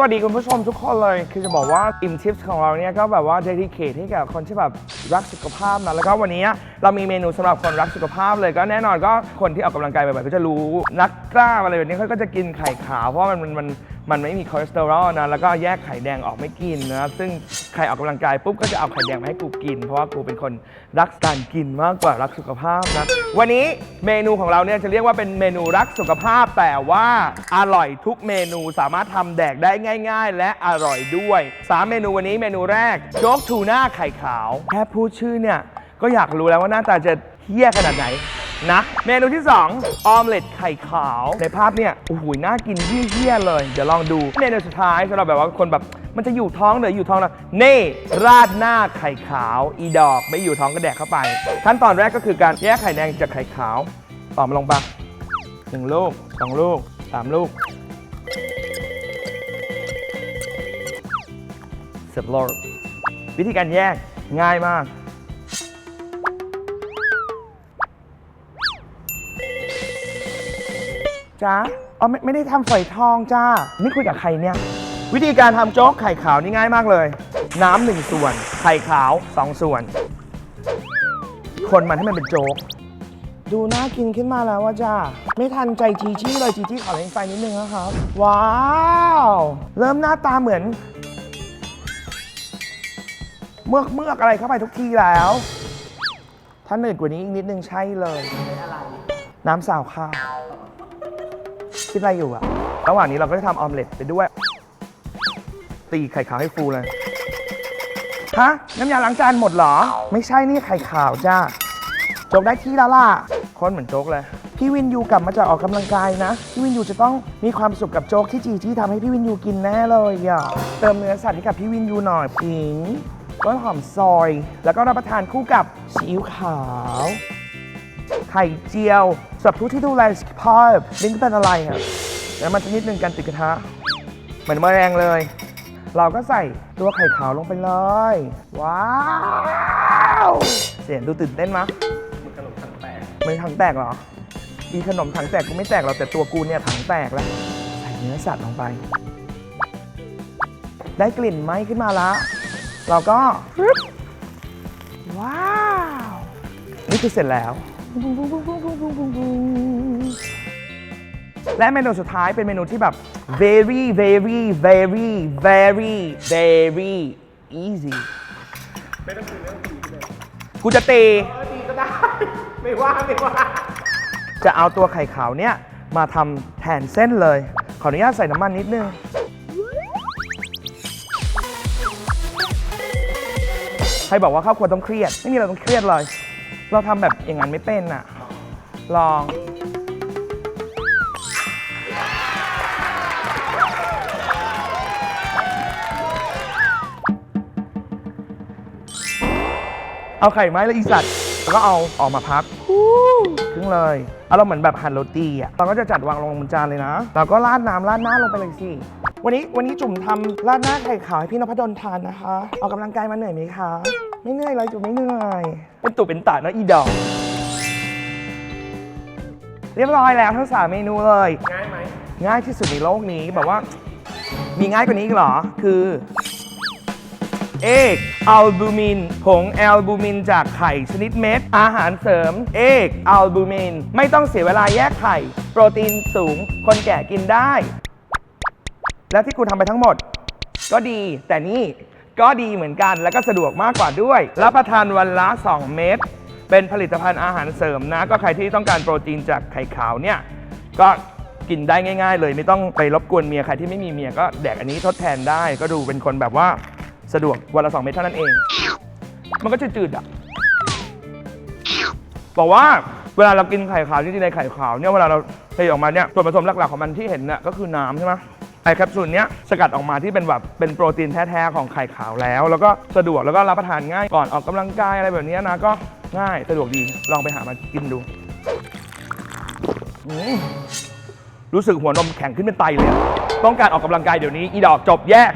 วัสดีคุณผู้ชมทุกคนเลย คือจะบอกว่าอิมทิปส์ของเราเนี่ยก็แบบว่าเดดิเคทให้กับคนที่แบบรักสุขภาพนะแล้วก็วันนี้เรามีเมนูสำหรับคนรักสุขภาพเลยก็แน่นอนก็คนที่ออกกำลังกายบ่อยๆก็จะรู้นักกล้าอะไรแบบนี้เขาก็จะกินไข่ขาวเพราะมันมันมัน มันไม่มีคอเลสเตอรอลนะแล้วก็แยกไข่แดงออกไม่กินนะซึ่งใครออกกำลังกายปุ๊บก็จะเอาไข่แดงมาให้กูกิน เพราะว่ากูเป็นคนรักการกินมากกว่ารักสุขภาพนะวันนี้เมนูของเราเนี่ยจะเรียกว่าเป็นเมนูรักสุขภาพ แต่ว่าอร่อยทุกเมนูสามารถทำแดกได้ง่าย ๆ และอร่อยด้วย 3 เมนูวันนี้เมนูแรกโจ๊กทูน่าไข่ขาว แค่พูดชื่อเนี่ยก็อยากรู้แล้วว่าหน้าตาจะเฮี้ยขนาดไหน นะ เมนูที่ 2 ออมเล็ตไข่ขาว ในภาพเนี่ยโอ้โหน่ากินเฮี้ยๆเลย เดี๋ยวลองดูเมนูสุดท้ายสำหรับแบบว่าคนแบบมันจะอยู่ท้องหรืออยู่ท้องแล้วนี่ราดหน้าไข่ขาวอีดอกไม่อยู่ท้องก็แดกเข้าไป ขั้นตอนแรกก็คือการแยกไข่แดงจากไข่ขาวต่อมาลงปะหนึ่งลูกสองลูกสามลูกเสร็จแล้ววิธีการแยกง่ายมาก จ้าอ๋อไม่ไม่ได้ทำฝอยทองจ้า นี่คุยกับใครเนี่ย วิธีการทำโจ๊กไข่ขาวนี่ง่ายมากเลย น้ำหนึ่งส่วน ไข่ขาวสองส่วน คนมันให้มันเป็นโจ๊ก ดูน่ากินขึ้นมาแล้วว่าจ้า ไม่ทันใจจีจี้เลยจีจี้ขอเล่นไฟนิดนึงนะครับ ว้าว เริ่มหน้าตาเหมือน เมือกเมือกอะไรเข้าไปทุกทีแล้ว ถ้าหนืดกว่านี้อีกนิดนึงใช่เลย น้ำสาวข้าว คิดอะไรอยู่อะระหว่างนี้เราก็จะทำออมเล็ตไปด้วย ตีไข่ขาวให้ฟูเลย ฮะ น้ำยาล้างจานหมดเหรอ ไม่ใช่นี่ไข่ขาวจ้าโจ๊กได้ที่แล้วล่ะคนเหมือนโจ๊กเลย พี่วินยูกลับมาจากออกกำลังกายนะ พี่วินยูจะต้องมีความสุขกับโจ๊กที่จีจี้ทำให้พี่วินยูกินแน่เลยอะ เติมเนื้อสัตว์ให้กับพี่วินยูหน่อยผิงต้นหอมซอย แล้วก็รับประทานคู่กับซีอิ๊วขาว ไข่เจียวสำหรับผู้ที่ดูแลสุขภาพลิ้นเป็นอะไรอะแล้วมันจะนิดนึงการติดกระทะ เหมือนแมลงเลย เราก็ใส่ตัวไข่ขาวลงไปเลย ว้าว เสียงดูตื่นเต้นมะมันขนมถังแตกมันถังแตกเหรออีขนมถังแตกกูไม่แตกหรอกแต่ตัวกูเนี่ยถังแตกแล้วใส่เนื้อสัตว์ลงไป ได้กลิ่นไหม้ขึ้นมาละ เราก็ฟึ๊บว้าว นี่คือเสร็จแล้ว และเมนูสุดท้ายเป็นเมนูที่แบบ very very very very very easy ไม่ต้องตีไม่ต้องตีกูจะตีตีก็ได้ ไม่ว่าไม่ว่า จะเอาตัวไข่ขาวเนี่ยมาทำแทนเส้นเลย ขออนุญาตใส่น้ำมันนิดนึงใครบอกว่าครอบควรต้องเครียด ไม่มีอะไรต้องเครียดเลย เราทำแบบอย่างนั้นไม่เป็นน่ะ ลอง เอาไข่ไม้และอีสัตว์แล้วก็เอาออกมาพักครึ่งเลย เอาเราเหมือนแบบหั่นโรตีอะ เราก็จะจัดวางลงบนจานเลยนะ เราก็ราดน้ำราดหน้าลงไปเลยสิ วันนี้วันนี้จุ่มทำราดหน้าไข่ขาวให้พี่นพดลทานนะคะ ออกกำลังกายมาเหนื่อยไหมคะ ไม่เหนื่อยเลยจุ่มไม่เหนื่อย เป็นตุเป็นตาเนอะอีดอก เรียบร้อยแล้วทั้งสามเมนูเลย ง่ายไหมง่ายที่สุดในโลกนี้แบบว่า มีง่ายกว่านี้อีกเหรอ คือเอกอัลบูมิน ผงแอลบูมินจากไข่ชนิดเม็ด อาหารเสริม เอกอัลบูมิน ไม่ต้องเสียเวลาแยกไข่ โปรตีนสูง คนแก่กินได้ และที่กูทำไปทั้งหมด ก็ดีแต่นี่ ก็ดีเหมือนกันแล้วก็สะดวกมากกว่าด้วย รับประทานวันละ 2 เม็ดเป็นผลิตภัณฑ์อาหารเสริมนะ ก็ใครที่ต้องการโปรตีนจากไข่ขาวเนี่ยก็กินได้ง่าย ๆ เลยไม่ต้องไปรบกวนเมียใครที่ไม่มีเมียก็แดกอันนี้ทดแทนได้ ก็ดูเป็นคนแบบว่าสะดวกวันละ 2 เม็ดเท่านั้นเอง มันก็จืดๆอะบอกว่าเวลาเรากินไข่ขาวจริงๆในไข่ขาวเนี่ยเวลาเราเทออกมาเนี่ยส่วนผสมหลักๆของมันที่เห็นเนี่ยก็คือน้ำใช่ไหม อแคปซูลเนี้ยสกัดออกมาที่เป็นแบบเป็นโปรตีนแท้ๆของไข่ขาวแล้ว แล้วก็สะดวกแล้วก็รับประทานง่ายก่อนออกกำลังกายอะไรแบบนี้นะก็ง่ายสะดวกดีลองไปหามากินดูรู้สึกหัวนมแข็งขึ้นเป็นไตเลย ต้องการออกกำลังกายเดี๋ยวนี้ อีดอกจบแยก